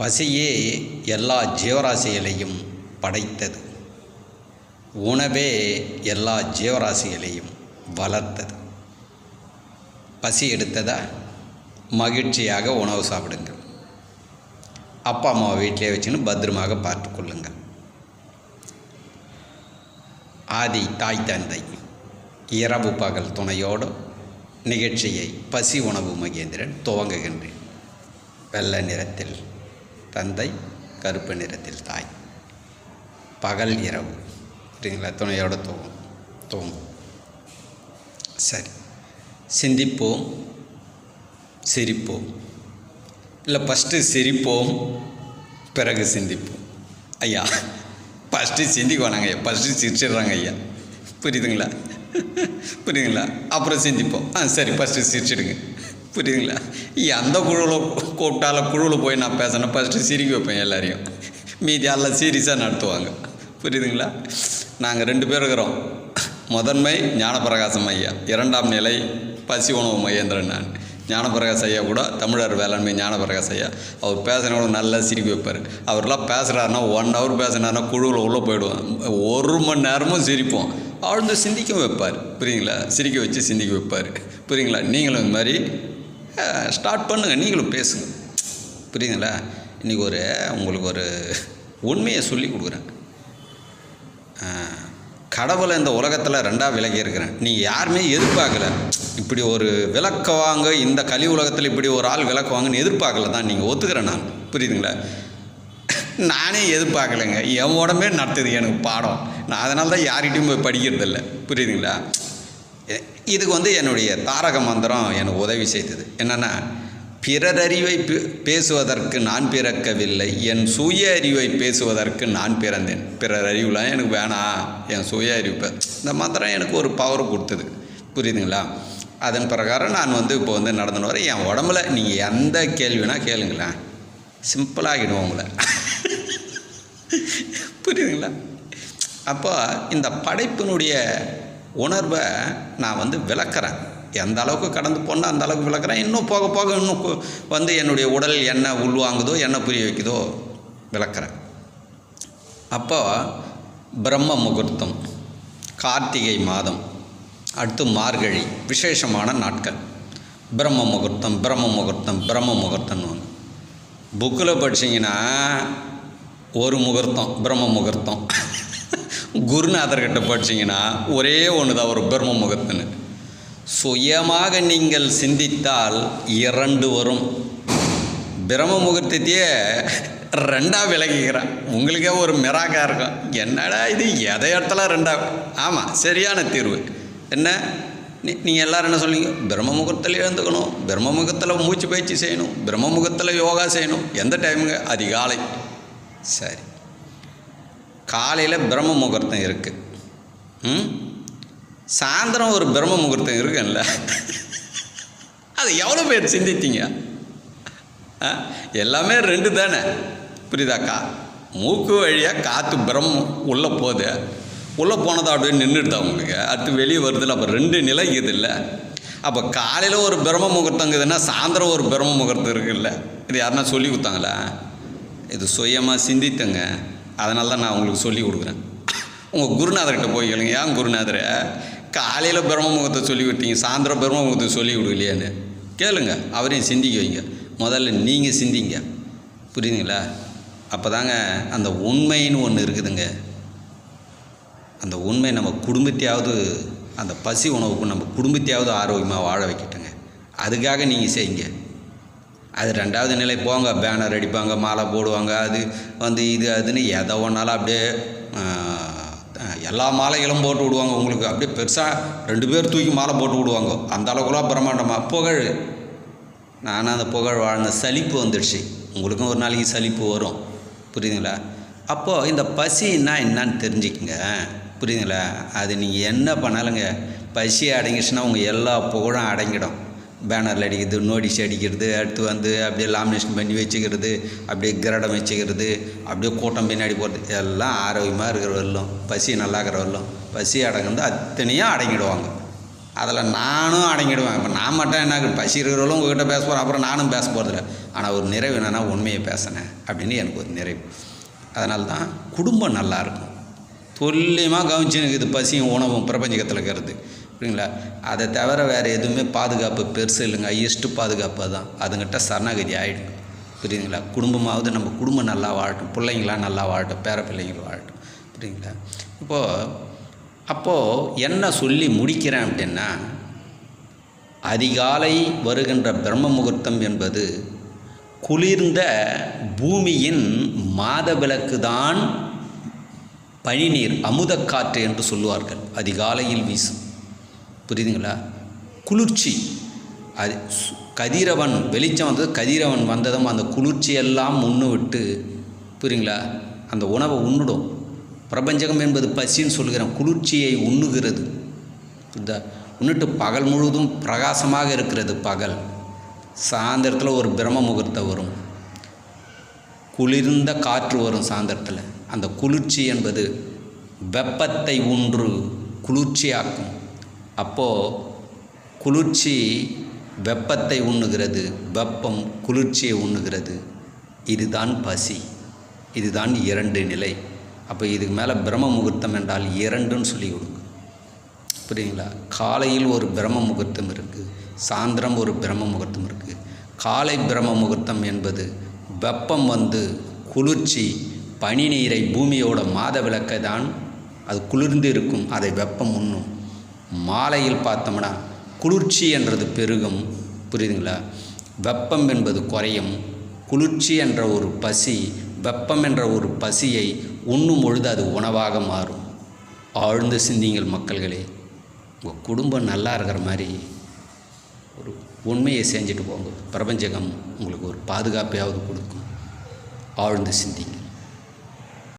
பசியே எல்லா ஜீவராசிகளையும் படைத்தது. உணவே எல்லா ஜீவராசிகளையும் வளர்த்தது. பசி எடுத்ததா? மகிழ்ச்சியாக உணவு சாப்பிடுங்கள். அப்பா அம்மாவை வீட்டிலே வச்சுன்னு பத்திரமாக பார்த்து கொள்ளுங்கள். ஆதி தாய் தந்தை இரவு பகல் துணையோடு நிகழ்ச்சியை பசி உணவு மகேந்திரன் துவங்குகின்றேன். வெள்ளை நிறத்தில் தந்தை கருப்பு நிறத்தில் தாய். பகல் இரவு. சரிங்களா? துணையோடு தூங்கும் தூங்கும் சரி. சிந்திப்போம் சிரிப்போம். இல்லை ஃபஸ்ட்டு சிரிப்போம் பிறகு சிந்திப்போம். ஐயா ஃபஸ்ட்டு சிந்திக்குவானாங்க ஐயா. ஃபஸ்ட்டு சிரிச்சிடுறாங்க ஐயா. புரியுதுங்களா? புரியுதுங்களா? அப்புறம் சிந்திப்போம். ஆ சரி ஃபஸ்ட்டு சிரிச்சிடுங்க. புரியுதுங்களா? எந்த குழுவில் கூப்பிட்டாலும் குழுவில் போய் நான் பேசினேன் ஃபஸ்ட்டு சிரிக்க வைப்பேன் எல்லாரையும். மீதி எல்லாம் சீரியஸாக நடத்துவாங்க. புரியுதுங்களா? நாங்கள் ரெண்டு பேர் இருக்கிறோம். முதன்மை ஞானப்பிரகாசம் ஐயா. இரண்டாம் நிலை பசி உணவு மகேந்திரன் நான். ஞானப்பிரகாஷ் ஐயா கூட தமிழர் வேளாண்மை ஞானப்பிரகாஷ் ஐயா. அவர் பேசினோட நல்லா சிரிக்க வைப்பார். அவர்லாம் பேசுகிறாருன்னா ஒன் ஹவர் பேசுனாருன்னா குழுவில் உள்ளே போயிடுவோம். ஒரு மணி நேரமும் சிரிப்போம். ஆழ்ந்து சிந்திக்க வைப்பார். புரியுங்களா சிரிக்க வச்சு சிந்திக்க வைப்பார். புரியுங்களா நீங்களும் இந்த மாதிரி ஸ்டார்ட் பண்ணுங்கள் நீங்களும் பேசுங்க. புரியுதுங்களா? இன்றைக்கி ஒரு உங்களுக்கு ஒரு உண்மையை சொல்லி கொடுக்குறேன். கடவுளை இந்த உலகத்தில் ரெண்டாக விலகி இருக்கிறேன். நீங்கள் யாருமே எதிர்பார்க்கல. இப்படி ஒரு விளக்குவாங்க இந்த கலி உலகத்தில் இப்படி ஒரு ஆள் விளக்குவாங்கன்னு எதிர்பார்க்கல தான் நீங்கள் ஒத்துக்கிறேன் நான். புரியுதுங்களா? நானே எதிர்பார்க்கலைங்க. என் உடம்பே நடத்துது எனக்கு பாடம். நான் அதனால தான் யார்கிட்டையும் போய் படிக்கிறதில்ல. புரியுதுங்களா? இதுக்கு வந்து என்னுடைய தாரக மந்திரம் எனக்கு உதவி செய்தது. என்னென்னா பிறர் அறிவை பே- பேசுவதற்கு நான் பிறக்கவில்லை என் சுய அறிவை பேசுவதற்கு நான் பிறந்தேன். பிறர் அறிவுலாம் எனக்கு வேணாம் என் சுய அறிவு இந்த மந்திரம் எனக்கு ஒரு பவர் கொடுத்தது. புரியுதுங்களா? அதன் பிரகாரம் நான் வந்து இப்போ வந்து நடந்துன்னு வரேன் என் உடம்புல நீங்கள் எந்த கேள்வினா கேளுங்களேன். சிம்பிளாகிடுவோம் உங்களை. புரியுதுங்களா? அப்போ இந்த படைப்பினுடைய உணர்வை நான் வந்து விளக்குறேன். எந்த அளவுக்கு கடந்து போனால் அந்த அளவுக்கு விளக்குறேன். இன்னும் போக போக இன்னும் வந்து என்னுடைய உடல் என்ன உள்வாங்குதோ என்ன புரிய வைக்குதோ விளக்குறேன். அப்போ பிரம்ம முகூர்த்தம் கார்த்திகை மாதம் அடுத்து மார்கழி விசேஷமான நாட்கள். பிரம்ம முகூர்த்தம் பிரம்ம முகூர்த்தம் பிரம்ம முகூர்த்தம்னு ஒன்று புக்கில் படிச்சீங்கன்னா ஒரு முகூர்த்தம் பிரம்ம முகூர்த்தம். குருநாதர்கிட்ட படிச்சீங்கன்னா ஒரே ஒன்று தான் ஒரு பிரம்ம முகத்துன்னு சுயமாக நீங்கள் சிந்தித்தால் இரண்டு வரும். பிரம்ம முகூர்த்தத்தையே ரெண்டாக விலகிக்கிறான் உங்களுக்கே ஒரு மிராக்காக இருக்கும். என்னடா இது எதை இடத்துல ரெண்டாக ஆமாம் சரியான தீர்வு. என்ன? நீ நீங்கள் எல்லோரும் என்ன சொல்லுங்க பிரம்ம முகூர்த்தத்தில் எழுந்துக்கணும். பிரம்ம முகத்தில் மூச்சு பயிற்சி செய்யணும். பிரம்ம முகத்தில் யோகா செய்யணும். எந்த டைமுங்க அதிகாலை. சரி. காலையில் பிரம்ம முகூர்த்தம் இருக்குது ம்? சாயந்தரம் ஒரு பிரம்ம முகூர்த்தம் இருக்குல்ல? அது எவ்வளோ பேர் சிந்தித்தீங்க? ஆ? எல்லாமே ரெண்டு தானே? புரியுதாக்கா? மூக்கு வழியாக காற்று பிரம்மம் உள்ளே போகுது. உள்ளே போனதை அப்படியே நின்றுடுதா உங்களுக்கு? அடுத்து வெளியே வருதில்ல அப்போ ரெண்டு நிலை இருக்குதுல்ல? அப்போ காலையில் ஒரு பிரம்ம முகூர்த்தங்குதுன்னா சாயந்தரம் ஒரு பிரம்ம முகூர்த்தம் இருக்குல்ல? இது யாருன்னா சொல்லி கொடுத்தாங்களா? இது சுயமாக சிந்தித்தங்க. அதனால தான் நான் உங்களுக்கு சொல்லி கொடுக்குறேன். உங்கள் குருநாதர்கிட்ட போய் கேளுங்க. ஏன் குருநாதரை? காலையில் பிரம்ம முகத்தை சொல்லி விட்டீங்க. சாயந்தரம் பிரம்ம முகத்தை சொல்லி கொடுக்கலையான்னு. கேளுங்க. அவரையும் சிந்திக்க வைங்க. முதல்ல நீங்கள் சிந்திங்க. புரியுதுங்களா? அப்போ தாங்க அந்த உண்மைன்னு ஒன்று இருக்குதுங்க. அந்த உண்மை நம்ம குடும்பத்தையாவது அந்த பசி உணவுக்கு நம்ம குடும்பத்தையாவது ஆரோக்கியமாக வாழ வைக்கட்டுங்க. அதுக்காக நீங்கள் செய்யுங்க. அது ரெண்டாவது நிலை போங்க பேனர் அடிப்பாங்க மாலை போடுவாங்க அது வந்து இது அதுன்னு எதை ஒன்றாலும் அப்படியே எல்லா மாலைகளும் போட்டு விடுவாங்க உங்களுக்கு. அப்படியே பெருசாக ரெண்டு பேர் தூக்கி மாலை போட்டு விடுவாங்க. அந்த அளவுக்குலாம் பிரம்மாண்டமாக புகழ். நானும் அந்த புகழ் வாழ்ந்த சலிப்பு வந்துடுச்சு. உங்களுக்கும் ஒரு நாளைக்கு சலிப்பு வரும். புரியுதுங்களா? அப்போது இந்த பசின்னா என்னன்னு தெரிஞ்சுக்கங்க. புரியுதுங்களா? அது நீங்கள் என்ன பண்ணாலுங்க பசி அடங்கிடுச்சுன்னா உங்கள் எல்லா புகழும் அடங்கிடும். பேனரில் அடிக்கிறது நோட்டீஸ் அடிக்கிறது அடுத்து வந்து அப்படியே லாமினேஷன் பண்ணி வச்சுக்கிறது அப்படியே கிரடம் வச்சுக்கிறது அப்படியே கூட்டம் பின்னாடி போகிறது எல்லாம் ஆரோக்கியமாக இருக்கிற வரலும் பசி நல்லா இருக்கிற வரலும் பசி அடங்குறது அத்தனையும் அடங்கிடுவாங்க. அதில் நானும் அடங்கிடுவேன். இப்போ நான் மட்டும் என்ன பசி இருக்கிறவங்களும் உங்ககிட்ட பேச போகிறேன் அப்புறம் நானும் பேச போகிறதில்ல ஆனால் ஒரு நிறைவு என்னென்னா உண்மையை பேசினேன் அப்படின்னு எனக்கு ஒரு நிறைவு. அதனால தான் குடும்பம் நல்லா இருக்கும். துல்லியமாக கவனிச்சுன்னு இது பசியும் உணவும் பிரபஞ்சகத்தில் இருக்கிறது. புரியுங்களா அதை தவிர வேறு எதுவுமே பாதுகாப்பு பெருசு இல்லைங்க. ஹையஸ்ட்டு பாதுகாப்பு தான் அதுங்கிட்ட சரணாகதி ஆகிடுங்க புரியுதுங்களா? குடும்பமாவது நம்ம குடும்பம் நல்லா வாழட்டும். பிள்ளைங்களாம் நல்லா வாழட்டும். பேர பிள்ளைங்கள் வாழட்டும். புரியுங்களா இப்போது அப்போது என்ன சொல்லி முடிக்கிறேன் அப்படின்னா அதிகாலை வருகின்ற பிரம்ம முகூர்த்தம் என்பது குளிர்ந்த பூமியின் மாதவிளக்கு தான் பனிநீர் அமுதக்காற்று என்று சொல்லுவார்கள். அதிகாலையில் வீசும். புரியுதுங்களா? குளிர்ச்சி. அது சு- கதிரவன் வெளிச்சம் வந்தது கதிரவன் வந்ததும் அந்த குளிர்ச்சியெல்லாம் உண்ணு விட்டு புரியுங்களா? அந்த உணவை உண்ணுடும். பிரபஞ்சகம் என்பது பசின்னு சொல்கிறேன் குளிர்ச்சியை உண்ணுகிறது. புரியுதா உன்னிட்டு பகல் முழுவதும் பிரகாசமாக இருக்கிறது பகல். சாயந்தரத்தில் ஒரு பிரம்ம முகூர்த்தம் வரும். குளிர்ந்த காற்று வரும் சாயந்தரத்தில். அந்த குளிர்ச்சி என்பது வெப்பத்தை ஒன்று குளிர்ச்சியாக்கும். அப்போது குளிர்ச்சி வெப்பத்தை உண்ணுகிறது. வெப்பம் குளிர்ச்சியை உண்ணுகிறது. இதுதான் பசி. இதுதான் இரண்டு நிலை. அப்போ இதுக்கு மேலே பிரம்ம முகூர்த்தம் என்றால் இரண்டுன்னு சொல்லி கொடுங்க. புரியுங்களா காலையில் ஒரு பிரம்ம முகூர்த்தம் இருக்குது சாயந்தரம் ஒரு பிரம்ம முகூர்த்தம் இருக்குது காலை பிரம்ம முகூர்த்தம் என்பது வெப்பம் வந்து குளிர்ச்சி பனி நீரை பூமியோட மாத விளக்கை தான் அது குளிர்ந்து இருக்கும். அதை வெப்பம் உண்ணும். மாலையில் பார்த்தோம்னா குளிர்ச்சி என்றது பெருகும். புரியுதுங்களா? வெப்பம் என்பது குறையும். குளிர்ச்சி என்ற ஒரு பசி வெப்பம் என்ற ஒரு பசியை உண்ணும் பொழுது அது உணவாக மாறும். ஆழ்ந்து சிந்திங்கள் மக்கள்களே உங்கள் குடும்பம் நல்லா இருக்கிற மாதிரி ஒரு உண்மையை செஞ்சுட்டு போங்க. பிரபஞ்சகம் உங்களுக்கு ஒரு பாதுகாப்பையாவது கொடுக்கும். ஆழ்ந்து சிந்திங்க.